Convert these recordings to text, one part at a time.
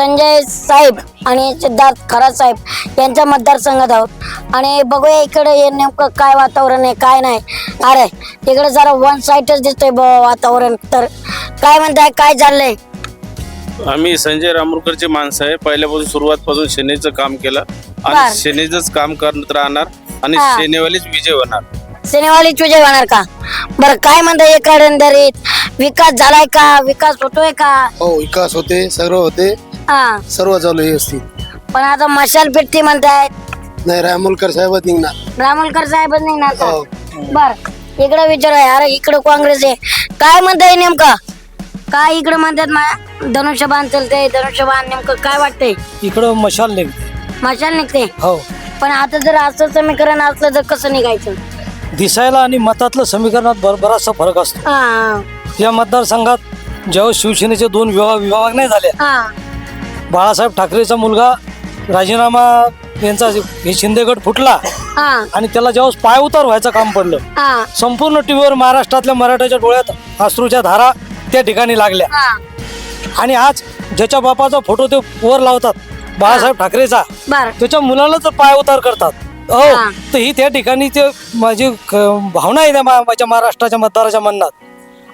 संजय साहेब आणि सिद्धार्थ खरात साहेब यांच्या मतदारसंघात आहोत. आणि बघूया इकडे हे नेमकं काय वातावरण आहे काय नाही. अरे इकडे जरा वन साईडच दिसतंय वातावरण. तर काय म्हणताय काय चाललंय? आम्ही संजय रामोरकरचे माणसं आहे. पहिल्यापासून सुरुवातपासून सेनेचं काम केलं. आणि सेनेचंच काम करत राहणार आणि. सेनेवालीच विजय होणार. सिनेवाली विजय होणार का? बरं काय म्हणताय एकंदरीत विकास झालाय का? विकास होतोय का? हो विकास होते सर्व होते. हा. सर्व चालू आहे व्यवस्थित. पण आता मशाल पेटती म्हणतायत. नाही रामोलकर साहेब निघणार. रामोलकर साहेबच निघणार का? हो. बर इकडे विचारूया अरे इकडे काँग्रेस आहे. काय म्हणताय नेमकं? काय इकडे म्हणतात मा- धनुष्यबाण चालतंय धनुष्यबाण नेमकं काय वाटतंय? इकडं मशाल निघते मशाल निघते हो. पण आता जर असं समीकरण असलं तर कसं निघायचं? दिसायला आणि मतातलं समीकरणात बर बराचसा फरक असतो. हा. या मतदारसंघात जेव्हा शिवसेनेचे दोन विभाग विभाग नाही झाले हा. बाळासाहेब ठाकरेचा मुलगा राजीनामा यांचा हे शिंदेगड फुटला हा. आणि त्याला जेव्हा पाय उतार व्हायचं काम पडलं हा. संपूर्ण टीव्हीवर महाराष्ट्रातल्या मराठ्याच्या डोळ्यात अश्रूच्या धारा त्या ठिकाणी लागल्या. हा. आणि आज ज्याच्या बापाचा फोटो ते वर लावतात बाळासाहेब ठाकरेचा बर. त्याच्या मुलाला तर पाय उतार करतात. हो हा. तर ही त्या ठिकाणी ते माझी क- भावना आहे त्या मा- माझ्या महाराष्ट्राच्या मतदाराच्या मनात.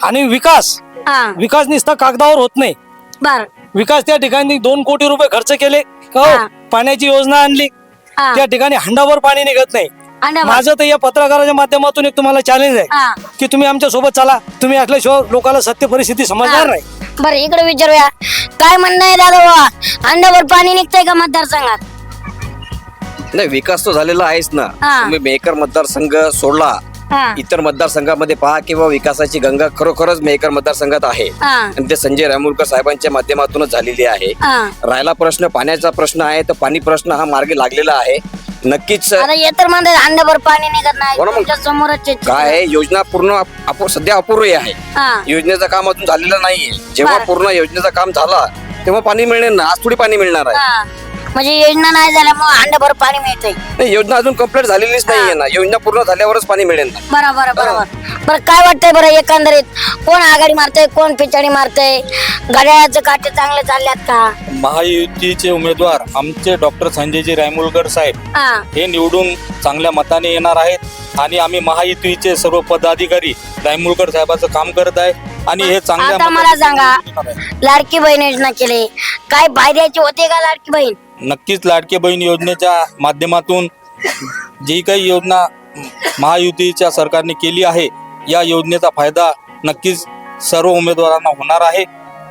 आणि विकास हा. विकास नुसता कागदावर होत नाही. बर. विकास त्या ठिकाणी दोन कोटी रुपये खर्च केले. हो हा. पाण्याची योजना आणली. हा. त्या ठिकाणी हंडाभर पाणी निघत नाही. माझं तर या पत्रकाराच्या माध्यमातून एक तुम्हाला चॅलेंज आहे. की तुम्ही आमच्यासोबत चला. तुम्ही असल्याशिवाय लोकांना सत्य परिस्थिती समजणार नाही. बर इकडे विचारूया. काय म्हणणं आहे दादा बाबा अंडावर पाणी निघतंय का मतदारसंघात? नाही विकास तो झालेला आहेच ना. हा. तुम्ही मेकर मतदारसंघ सोडला. हा. इतर मतदारसंघामध्ये पहा किंवा विकासाची गंगा खरोखरच मेकर मतदारसंघात आहे. हा. आणि ते संजय रामूरकर साहेबांच्या माध्यमातूनच झालेली आहे. हा. राहिला प्रश्न पाण्याचा प्रश्न आहे तर पाणी प्रश्न हा मार्गी लागलेला आहे. नक्कीच आता हे तर म्हणतात अंडाभर पाणी निघत नाही. हो ना मग. तुमच्या समोरच आहे. काय आहे? योजना पूर्ण सध्या अपूर्वी आहे. हा. योजनेचं काम अजून झालेलं नाहीये. जेव्हा बरं. पूर्ण योजनेचं काम झाला तेव्हा पाणी मिळणार ना. आज थोडी पाणी मिळणार आहे. हा. म्हणजे योजना नाही झाल्यामुळे अंडाभर पाणी मिळतंय. नाही योजना अजून कंप्लीट झालेलीच नाहीये ना. योजना पूर्ण झाल्यावरच पाणी मिळेल ना. बरोबर बरोबर. बरं काय वाटतंय बरं एकंदरीत? कोण आघाडी मारतंय कोण पिछाडी मारतंय? घड्याळाचं काटे चांगले चालल्यात का? महायुतीचे उमेदवार आमचे डॉक्टर संजयजी रायमुलकर साहेब हा. हे निवडून चांगल्या मताने येणार आहेत आणि आम्ही महायुतीचे सर्व पदाधिकारी रायमुलकर साहेबाचं काम करत आहे आणि हे चांगल्या आता मला मताने सांगा निवडून येणार आहे. लाडकी बहीण योजना केली. काय फायद्याची होते का लाडकी बहीण? नक्कीच लाडके बहीण योजनेच्या माध्यमातून जी काही योजना महायुतीच्या सरकारने केली आहे या योजनेचा फायदा नक्कीच सर्व उमेदवारांना होणार आहे.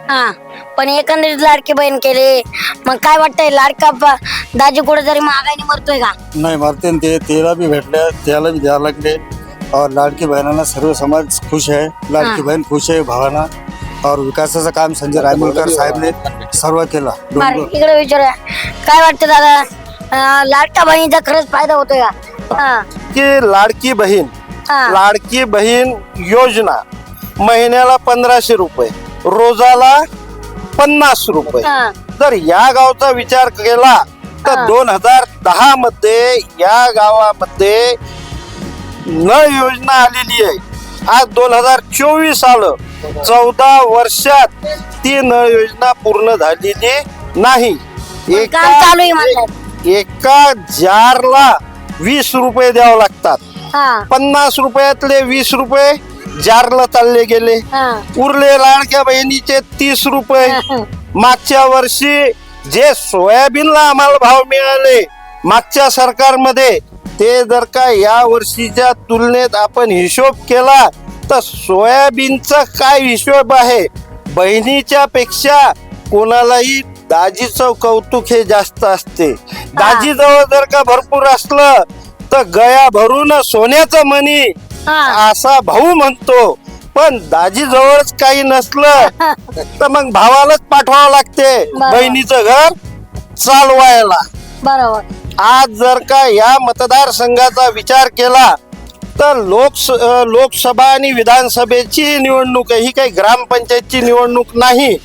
हा पण एकंदरीत लाडकी बहीण केली मग काय वाटतंय लाडका प- दाजी कुठेतरी महागाईने मरतोय का? नाही मारते न ते तेला भी भेटले त्याला भी द्यावं लागले. और लाडकी बहिणांना सर्व समाज खुश आहे लाडकी. बहीण खुश आहे भावाना. और विकासाचं काम संजय रायमुलकर साहेबने सर्व केला. बरं इकडे विचारूया. काय वाटतं दादा? अं, लाडका बहिणीचा खरंच फायदा होतोय का? हा. की लाडकी बहीण हा. लाडकी बहीण योजना महिन्याला पंधराशे रुपये रोजाला पन्नास रुपये. हा. जर या गावचा विचार केला तर हा. दोन हजार दहा मध्ये या गावामध्ये नळ योजना आलेली आहे. आज दोन हजार चोवीस आलं. चौदा वर्षात ती नळ योजना पूर्ण झालेली नाही. काम चालू आहे म्हणतात. एका जारला वीस रुपये द्यावं लागतात. हा. पन्नास रुपयातले वीस रुपये जारला चालले गेले. हा. उरले लाडक्या बहिणीचे तीस रुपये. मागच्या वर्षी जे सोयाबीनला आम्हाला भाव मिळाले मागच्या सरकारमध्ये ते जर का या वर्षीच्या तुलनेत आपण हिशोब केला तर सोयाबीनचा काय हिशोब आहे? बहिणीच्या पेक्षा कोणालाही दाजीचं कौतुक हे जास्त असते. दाजीजवळ जर का भरपूर असलं तर गया भरून सोन्याचं मणी हा. असा भाऊ म्हणतो. पण दाजी जवळच काही नसलं तर मग भावालाच पाठवावं लागते. बहिणीचं घर चालवायला. बरोबर. आज जर का या मतदारसंघाचा विचार केला तर लोकस लोकसभा आणि विधानसभेची निवडणूक आहे. ही काही ग्रामपंचायतची निवडणूक नाही.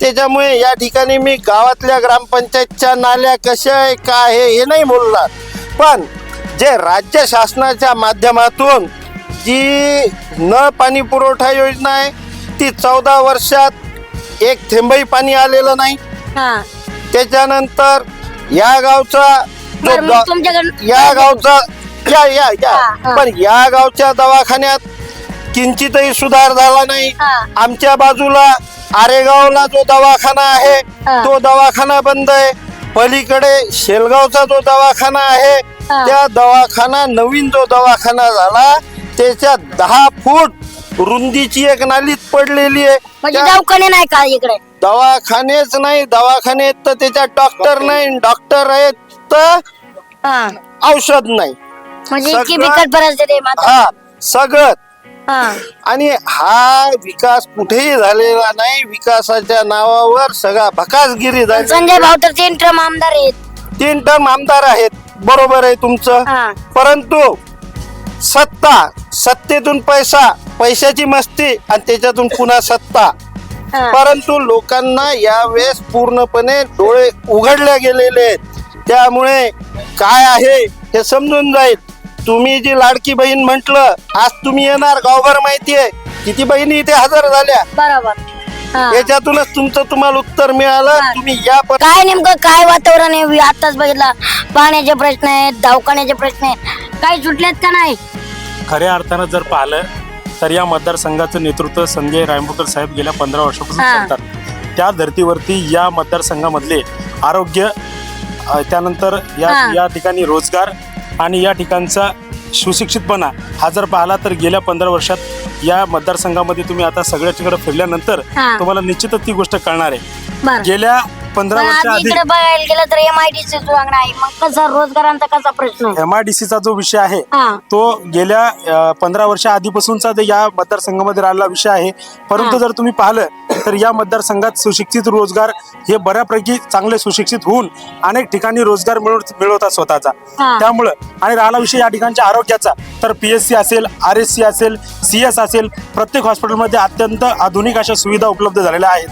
त्याच्यामुळे या ठिकाणी मी गावातल्या ग्रामपंचायतच्या नाल्या कशा आहे काय आहे हे नाही बोलणार. पण जे राज्य शासनाच्या माध्यमातून जी नळ पाणी पुरवठा योजना आहे ती चौदा वर्षात एक थेंबही पाणी आलेलं नाही. त्याच्यानंतर या गावचा या गावचा या या या हा. पण या गावच्या दवाखान्यात किंचितही सुधार झाला नाही हा. आमच्या बाजूला आरेगावला जो दवाखाना आहे हा. तो दवाखाना बंद आहे पलीकडे शेलगावचा जो दवाखाना आहे हा. त्या दवाखाना नवीन जो दवाखाना झाला त्याच्या दहा फूट रुंदीची एक नालीत पडलेली आहे म्हणजे त्या दवाखाने नाही का इकडे दवाखानेच नाही दवाखाने तर त्याच्यात डॉक्टर नाही डॉक्टर आहेत तर हा औषध नाही म्हणजे इतकी सगळं- बिकट परिस्थिती आहे मात्र. हा सगळं. हा. आणि हा विकास कुठेही झालेला नाही. विकासाच्या नावावर सगळा भकासगिरी झाली संजय भाऊ तर तीन ट्रम आमदार आहेत. तीन टर्म आमदार आहेत. बरोबर आहे तुमचं. हा. परंतु सत्ता सत्तेतून पैसा पैशाची मस्ती आणि त्याच्यातून पुन्हा सत्ता. हा. परंतु लोकांना यावेळेस पूर्णपणे डोळे उघडले गेलेले आहेत. त्यामुळे काय आहे हे समजून जाईल. तुम्ही जी लाडकी बहीण म्हंटल आज तुम्ही येणार गावभर माहिती आहे. किती बहिणी इथे हजर झाल्या? बरोबर. हा. याच्यातूनच तुमचं तुम्हाला उत्तर मिळालं. तुम्ही या पर- काय नेमकं काय वातावरण आहे? वि- आताच बघितलं. पाण्याचे प्रश्न आहेत दवाखान्याचे प्रश्न आहेत. काही सुटलेत का नाही? खऱ्या अर्थानं जर पाहिलं तर या मतदारसंघाचं नेतृत्व संजय रायमुकर साहेब गेल्या पंधरा वर्षापासून हा. करतात. त्या धर्तीवरती या मतदारसंघामधले आरोग्य अ, त्यानंतर या हा. या ठिकाणी रोजगार आणि या ठिकाणचा सुशिक्षितपणा हा जर पाहिला तर गेल्या पंधरा वर्षात या मतदारसंघामध्ये तुम्ही आता सगळ्या ठिकाणी फिरल्यानंतर हा. तुम्हाला निश्चितच ती गोष्ट कळणार आहे बरं गेल्या पंधरा पण वर्षा आधी इकडे बघायला गेलं तर एम आय डी सी सुधारणा आहे मग कसा रोजगारांचा कसा प्रश्न आहे एम आय डी सीचा जो विषय आहे हा. तो गेल्या पंधरा वर्षा आधीपासूनचा या मतदारसंघामध्ये राहिलेला विषय आहे परंतु. जर तुम्ही पाहिलं तर या मतदारसंघात सुशिक्षित रोजगार हे बऱ्यापैकी चांगले सुशिक्षित होऊन अनेक ठिकाणी रोजगार मिळवत मिळवतात स्वतःचा. त्यामुळं आणि राहिला विषय या ठिकाणच्या आरोग्याचा तर पी एस सी असेल आर एस सी असेल सी एस असेल प्रत्येक हॉस्पिटलमध्ये अत्यंत आधुनिक अशा सुविधा उपलब्ध झालेल्या आहेत.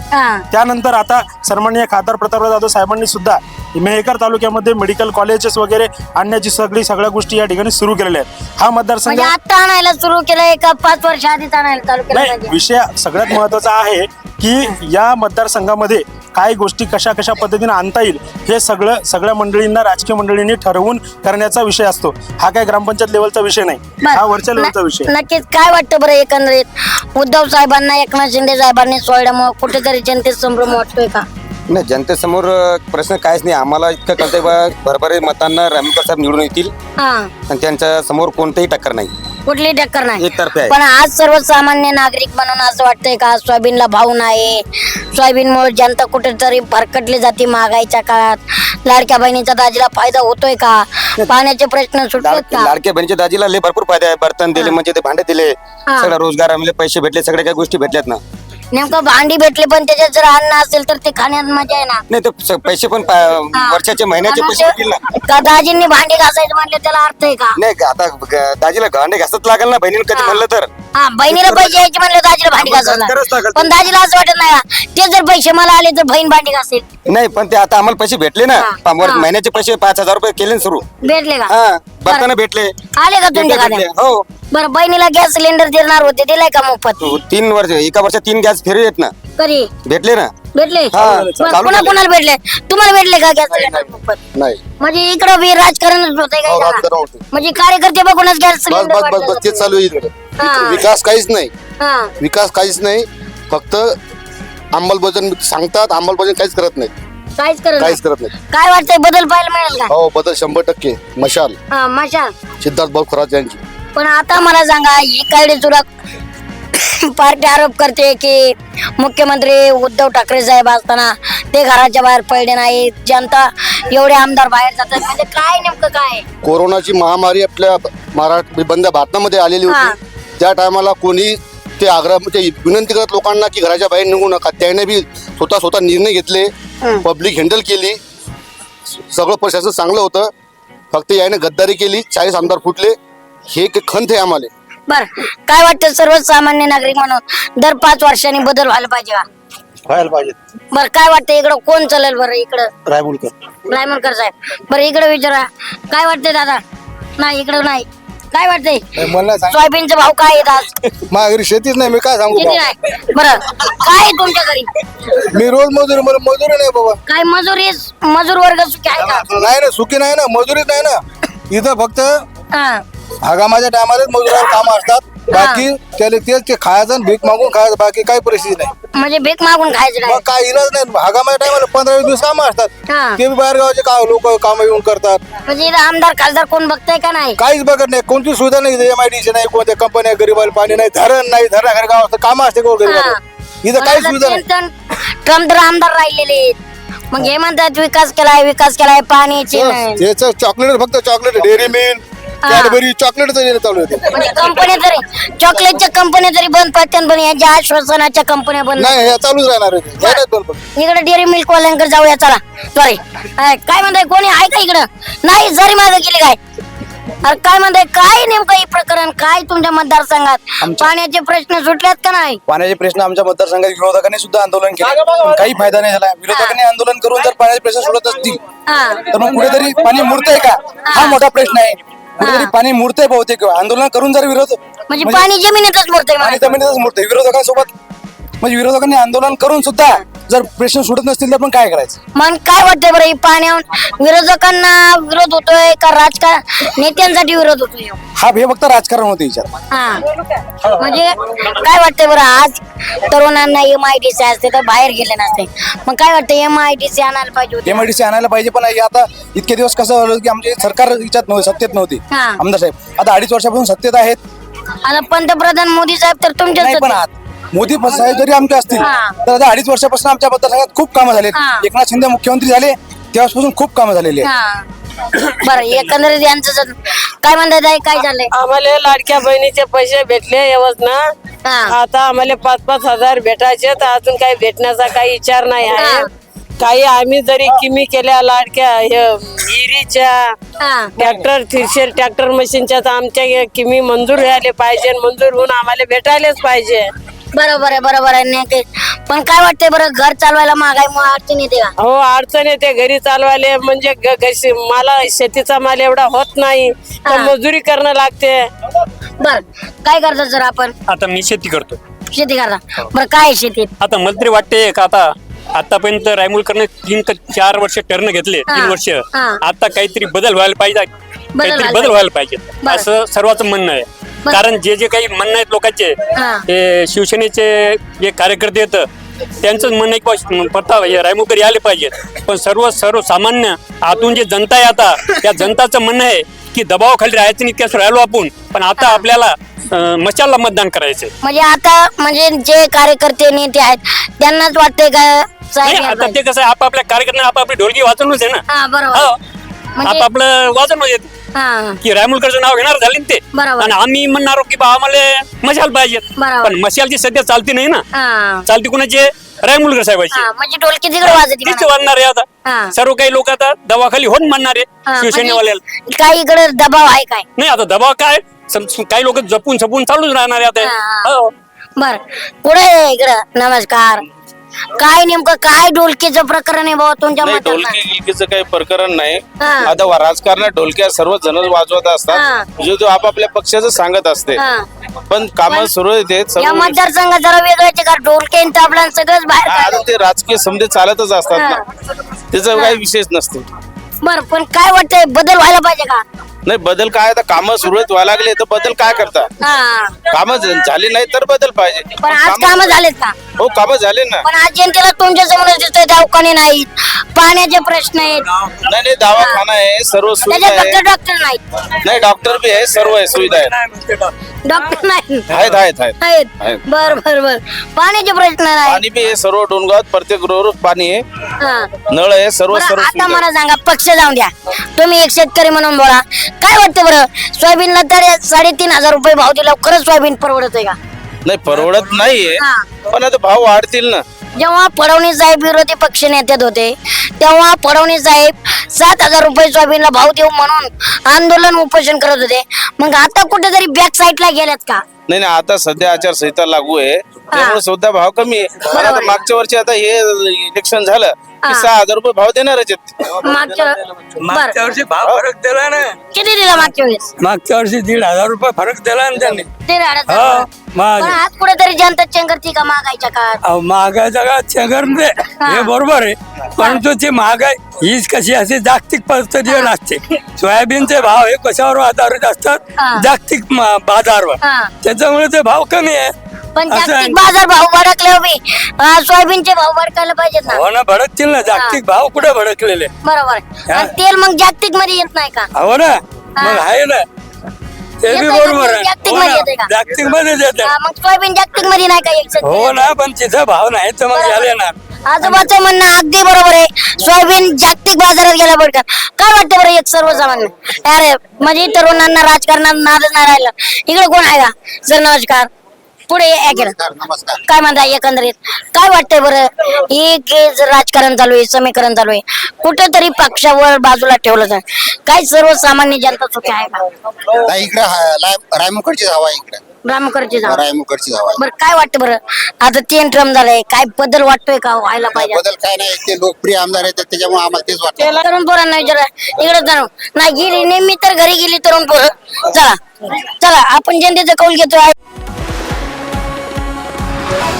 त्यानंतर आता सन्माननीय खासदार प्रतापराव जाधव साहेबांनी सुद्धा मेहकर तालुक्यामध्ये मेडिकल कॉलेजेस वगैरे आणण्याची सगळी सगळ्या गोष्टी या ठिकाणी सुरू केलेल्या आहेत. हा मतदारसंघ म्हणजे आता आणायला सुरू केलंय का पाच वर्ष आधीच आणायला चालू केलं नाही विषय सगळ्यात महत्त्वाचा आहे की या मतदारसंघामध्ये काय गोष्टी कशा कशा पद्धतीने आणता येईल हे सगळं सगळ्या मंडळींना राजकीय मंडळींनी ठरवून करण्याचा विषय असतो. हा काय ग्रामपंचायत लेवलचा विषय नाही. हा वरच्या लेवलचा न- विषय नक्कीच. काय वाटतं बरं एकंदरीत? उद्धव साहेबांना एकनाथ शिंदे साहेबांनी सोडल्यामुळे कुठेतरी जनतेत संभ्रम वाटतोय का? नाही जनतेसमोर अ, प्रश्न काहीच नाही. आम्हाला इतकं कळतंय बा भरभरी मतांना रामकर साहेब निवडून येतील. हा. आणि त्यांच्यासमोर कोणतेही टक्कर नाही. कुठली टक्कर नाही. एकतर्फे आहे. पण आज सर्वसामान्य नागरिक म्हणून असं वाटतंय का सोयाबीनला भाव नाही. सोयाबीनमुळे जनता कुठेतरी भरकटली जाते महागाईच्या काळात. लाडक्या बहिणीचा दाजीला फायदा होतोय का? पाण्याचे प्रश्न सुटलेत लाड- का? लाडक्या बहिणीच्या दाजीला लय भरपूर फायदे आहे. बर्तन दिले म्हणजे ते भांडे दिले. हा. सगळ्या रोजगारामध्ये पैसे भेटले सगळ्या काही गोष्टी भेटल्यात ना. नेमकं भांडी भेटले पण त्याच्यात जर अन्न असेल तर ते खाण्यात मजा आहे ना. नाही ते स- पैसे पण पा-. वर्षाचे महिन्याचे पैसे भेटतील ना. का दाजींनी भांडी घासायचं म्हणलं त्याला अर्थ आहे का? नाही आता ग- दाजीला भांडे घासत लागेल ना बहिणीने कधी. म्हणलं तर. हा बहिणीला पैसे यायचे म्हणलं दाजीला भांडी आपण घासायला. लागेल. पण दाजीला असं वाटत नाही का? ते जर पैसे मला आले तर बहीण भांडी घासेल. नाही पण ते आता आम्हाला पैसे भेटले ना. हा. पा- वर- हा. महिन्याचे पैसे पाच हजार रुपये केले ना सुरू. भेटले का? हा. बर्तन भेटले. आले का तुमच्या भेटले. खात्यात हो. बरं बहिणीला गॅस सिलेंडर देणार होते दिलाय का मोफत? तो तीन वर्ष एका वर्षात तीन गॅस फ्री आहेत ना. कधी? भेटले ना. भेटले? हा, बरं, चालू कुणा झाले. कुणाला भेटले? तुम्हाला भेटले का गॅस सिलेंडर मोफत? नाही. म्हणजे इकडं बी राजकारणच होतंय हो, काय राजकारण? होतंय. म्हणजे कार्यकर्ते बघूनच गॅस बस सिलेंडर बस बस वाटलं बस तेच चालू आहे इकडे. हा. विकास काहीच नाही. हा. विकास काहीच नाही. फक्त अंमलबजावणी सांगतात अंमलबजावणी काहीच करत नाही. काहीच करत काहीच. करत नाही. काय वाटतंय बदल पाहायला मिळेल का? हो बदल शंभर टक्के मशाल. हा मशाल. सिद्धार्थ भाऊ खरात यांची. पण आता मला सांगा कायडे तुला पार्टी आरोप करते की मुख्यमंत्री उद्धव ठाकरे साहेब असताना ते घराच्या बाहेर पडले नाही जनता एवढे आमदार बाहेर जातात. म्हणजे काय नेमकं काय? कोरोनाची महामारी आपल्या महाराष्ट्र बंद भारतामध्ये आलेली हा. होती त्या टायमाला कोणी ते आग्रह ते विनंती करत लोकांना की घराच्या बाहेर निघू नका. त्याने बी स्वतः स्वतः निर्णय घेतले. पब्लिक हँडल केली. सगळं प्रशासन चांगलं होतं. फक्त याने गद्दारी केली चाळीस आमदार फुटले. हे एक खंत आहे आम्हाला. बर. काय वाटतं सर्वसामान्य नागरिक म्हणून दर पाच वर्षांनी बदल व्हायला पाहिजे का? व्हायला पाहिजे. बर काय वाटतं इकडं कोण चालेल बरं इकडं? रायमुलकर. रायमलकर साहेब. बरं इकडे विचारा. काय वाटतंय दादा? नाही इकडं नाही. काय वाटतंय? मला सांग. सोयाबीनचे भाव काय आहेत आज? माझ्या घरी शेतीच नाही मी काय सांगू किती बरं. काय आहे तुमच्या घरी? मी रोज मजुरी मला मजुरी नाही बाबा. काय मजुरी मजूर वर्ग सुखी आहे का? नाही ना सुखी नाही ना मजुरीच नाही ना. इथं फक्त हा. हगामाच्या टायमालाच मजुरावर काम असतात. बाकी त्याला तेच ते खायचं आणि भीक मागून खायचं बाकी काही परिस्थिती नाही. म्हणजे भीक मागून खायचं काय? मग काय इलाज नाही. हगामाच्या टायमाला पंधरा वीस दिवस काम असतात. हा. ते बी बाहेर गावचे का लोक काम येऊन करतात? म्हणजे इथं आमदार खासदार कोण बघताय का नाही? काहीच बघत नाही. कोणती सुविधा नाही एम आय डी नाही कोणत्या कंपन्या गरीबाला पाणी नाही धरण नाही धरणाखाली गाव असतं काम असते गरीबाला. इथं काही सुविधा नाही. ट्रम्प तर आमदार राहिलेले आहेत. मग हे म्हणतात विकास केलाय विकास केलाय पाण्याची नाही. त्याचं चॉकलेट फक्त chocolate Dairy Milk Cadbury chocolate चालू होते म्हणजे कंपन्या तरी चॉकलेटच्या कंपन्या तरी बंद पडतात पण यांच्या आश्वासनाच्या कंपन्या बंद. नाही हे चालूच राहणार बंद पडते. इकडे डेअरी मिल्क वाल्यांकडे जाऊया चला. सॉरी काय म्हणताय कोणी आहे का इकडं? नाही जरी मागे गेली काय? अरे काय म्हणताय काय नेमकं हे प्रकरण? काय तुमच्या मतदारसंघात? पाण्याचे प्रश्न सुटल्यात का नाही? पाण्याचे प्रश्न आमच्या मतदारसंघात विरोधकांनी सुद्धा आंदोलन केले. पण काही फायदा नाही झाला. विरोधकांनी आंदोलन करून जर पाण्याचे प्रश्न सोडत असतील हा. तर मग कुठेतरी पाणी मुरतंय का? हा. मोठा प्रश्न आहे. कुठेतरी पाणी मुरतंय बहुतेक. आंदोलन करून जर विरोध म्हणजे पाणी जमिनीतच मला. जमिनीतच मुरतंय. विरोधकांसोबत. म्हणजे विरोधकांनी आंदोलन करून सुद्धा जर प्रश्न सुटत नसतील तर पण काय करायचं? मग काय वाटतंय बरं हे पाण्यावर विरोधकांना विरोध होतोय का राजकारण नेत्यांसाठी विरोध होतोय? हा हे फक्त राजकारण होते विचार हा. म्हणजे काय वाटतंय बरं आज तरुणांना एम आय डी सी असते तर बाहेर गेले नसते. मग काय वाटतं एम आय डी सी आणायला पाहिजे होते? एमआयडीसी आणायला पाहिजे पण हे आता इतके दिवस कसं झालं की आमचे सरकार याच्यात नव्हते सत्तेत नव्हती. हा. आमदार साहेब आता अडीच वर्षापासून सत्तेत आहेत. आता पंतप्रधान मोदी साहेब तर नाही पण तुमच्या आत मोदी साहेब जरी आमचे असतील हा. तर आता अडीच वर्षापासून आमच्या मतदारसंघात खूप कामं झाले हा. एकनाथ शिंदे मुख्यमंत्री झाले तेव्हापासून खूप कामं झालेली आहेत हा बरं एकंदरीत यांचं जर- काय म्हणतात आहे काय झालंय आम्हाला लाडक्या बहिणीचे पैसे भेटले हा. आता आम्हाला पाच पाच हजार भेटायचे तर अजून काही भेटण्याचा काही विचार नाही हा. आहे काही आम्ही जरी किमी केल्या लाडक्या हे, विहिरीच्या हा ट्रॅक्टर थिरशेर ट्रॅक्टर मशीनच्या तर आमच्या किमी मंजूर व्हायला पाहिजे मंजूर होऊन आम्हाला भेटायलाच पाहिजे बरोबर आहे बरोबर आहे नाही काही. पण काय वाटतंय बरं घर चालवायला महागाईमुळे अडचण येते का? हो अडचण येते. घरी चालवायला म्हणजे ग- मला शेतीचा माल एवढा होत नाही. तर हा. मजुरी करणं लागते. बर काय करतात सर आपण? आता मी शेती करतो. शेती करता. बरं काय आहे शेतीत आता मला तरी वाटते का आता आतापर्यंत रायमुलकरने तीन का चार वर्ष टर्न घेतले हा, तीन वर्ष. हा. आता काहीतरी बदल व्हायला पाहिजे. काहीतरी व्हायला बदल व्हायला पाहिजे. बरं. असं सर्वांचं म्हणणं आहे. कारण जे जे काही म्हणणं आहेत लोकांचे हा. हे शिवसेनेचे जे कार्यकर्ते आहेत त्यांचंच म्हणणं आहे की प्रताप हे रायमुलकर यायला पाहिजेत. पण सर्व सर्वसामान्य आतून जे जनता आहे आता त्या जनताचं म्हणणं आहे की दबावाखाली राहायचं नाही इतक्याच राहिलो आपण. पण आता आपल्याला अं, मशालला मतदान करायचंय म्हणजे आता म्हणजे जे कार्यकर्ते नेते आहेत त्यांनाच वाटतंय का साहेब नाही यायला आता पाहिजे? ते कसं आहे, आपापल्या कार्यकर्त्यांना आपापली ढोलकी वाचवूनच आहे ना. हा बरोबर. हो. म्हणजे- आपापलं वाचन येते. हा. की रायमुलकरचं नाव घेणार झाले ना ते. बरोबर. आणि आम्ही म्हणणार की बा आम्हाला मशाल पाहिजेत. बरोबर. पण मशालची सध्या चालती नाही ना. हा. चालती कुणाची? रायमुलकर साहेबाची. हा, म्हणजे ढोलकी तिकडे वाजते तीच म्हणा. वाढणार आहे हा. आता सर्व काही लोक आता दवाखाली होऊन म्हणणार आहे शिवसेनेवाल्याला. म्हणजे काही इकडे दबाव आहे काय? नाही आता दबाव काय? सम- काही लोक जपून जपून चालूच राहणार आहे हा, आता. हा. हो. बर. पुढे इकडं. नमस्कार. काय नेमकं काय ढोलकीचं प्रकरण आहे भाऊ तुमच्या नाही मतानं ढोलकी गिलकीचं काही प्रकरण नाही. हा. आता वा- राजकारणात ढोलक्या सर्व जण वाजवत हा. असतात जो जो आपापल्या पक्षाचं सांगत असते. हा. पण काम सुरू आहेत या सर्व मतदारसंघात जरा वेगळ्याचे का ढोलके आणि तबला सगळंच बाहेर आता काढलं. ते राजकीय समजे चालतच असतात ना. त्याचं काही विशेष नसते. बर पण काय वाटतंय? बदल व्हायला पाहिजे का? नाही बदल काय? आता कामं सुरळीत व्हायला लागले तर बदल काय करता? हा. कामं ज- झाली नाही तर बदल पाहिजे. पण आज कामं- काम झालेत का? हो कामं झाले ना. पण आज जनतेला तुमच्यासमोर दिसतोय दवाखाने नाहीत. पाण्याचे प्रश्न आहेत. नाही नाही दवाखाना आहे सर्व सुविधा त्याच्यात आहे. फक्त डॉक्टर नाहीत. नाही डॉक्टर बी आहे सर्व आहे सुविधा आहे डॉक्टर नाही आहेत आहेत आहेत. आहेत. आहेत. बर बर बर. पाण्याचे प्रश्न नाही पाणी बी आहे सर्व डोंगरात प्रत्येक रोज पाणी आहे. हा. नळ आहे सर्व बरं, सर्व आता सुविधा आहे. मला सांगा पक्ष जाऊन द्या. तुम्ही एक शेतकरी म्हणून बोला. काय वाटतं बरं? सोयाबीनला तर साडेतीन हजार रुपये भाव दिला खरंच सोयाबीन परवडत आहे का? नाही परवडत नाहीये. हा. पण आता भाव वाढतील ना. जेव्हा फडणवीस साहेब विरोधी पक्ष नेत्यात होते तेव्हा फडवणी साहेब सात हजार रुपये सोयाबीनला भाव देऊ म्हणून आंदोलन उपोषण करत होते. मग आता कुठेतरी बॅक साईडला गेल्यात का? नाही नाही आता सध्या आचारसंहिता लागू आहे. त्यामुळे सुद्धा भाव कमी आहे. पण आता मागच्या वर्षी आता हे इलेक्शन झालं की सहा हजार रुपये भाव देणारच आहेत. मागच्या बरं वर्षी भाव फरक दिला ना. किती दिला मागच्या वेळेस? मागच्या वर्षी दीड हजार रुपये फरक दिला ना त्यांनी. दीड हजार पण आज कुठेतरी जनता चेंगरती का मागायच्या काळात? महागाईचा का चंगरमध्ये हे. बरोबर आहे. परंतु ती महागाई हीच कशी अशी जागतिक परिस्थितीवर असते. सोयाबीनचे भाव हे कशावर आधारित हा. असतात जागतिक म- बाजारवर. हा. त्याच्यामुळे ते भाव कमी आहे. पण असं आहे. जागतिक बाजार भाव भडकले उभी सोयाबीनचे भाव भडकायला पाहिजेत ना. हो ना भडकतील ना. जागतिक भाव कुठे भडकलेले? बरोबर. आहे. आणि तेल मग जागतिकमध्ये येत नाही का? हो ना. मग आहे ना. ते बी का बरोबर आहे. जागतिक हो मध्ये ना, येतंय का? जागतिक मध्येच येते हा, मग सोयाबीन जागतिकमध्ये नाही का एक हो ना पण तिथं भाव नाही तर मग झाले ना आजोबाचं म्हणणं अगदी बरोबर आहे. सोयाबीन जागतिक बाजारात गेला बरं का? काय वाटतं बरं एक सर्वसामान्य? अरे म्हणजे तरुणांना राजकारणात नादच नाही राहिलं. इकडे कोण आहे का? सर नमस्कार पुढे या काय म्हणता एकंदरीत? काय वाटतंय बरं? हे राजकारण चालू आहे समीकरण चालू आहे कुठेतरी पक्षावर बाजूला ठेवलं जाय काय सर्वसामान्य जनता सुखी आहे का? इकडे रायमुखडची हवा इकडे. ब्राह्मकरची जाऊ रायमुखडची हवा बरं काय वाटतं बरं? आता तीन ट्रम झालंय काय बदल वाटतोय का व्हायला पाहिजे? बदल काय नाही ते लोकप्रिय आमदार आहेत त्याच्यामुळे आम्हाला तेच वाटतं. तरुण पोरांना विचारा. इकडे जाणू नाही गेली नेहमी तर घरी गेली तरुण पोरं. चला चला आपण जनतेचा कौल घेतोय. Oh.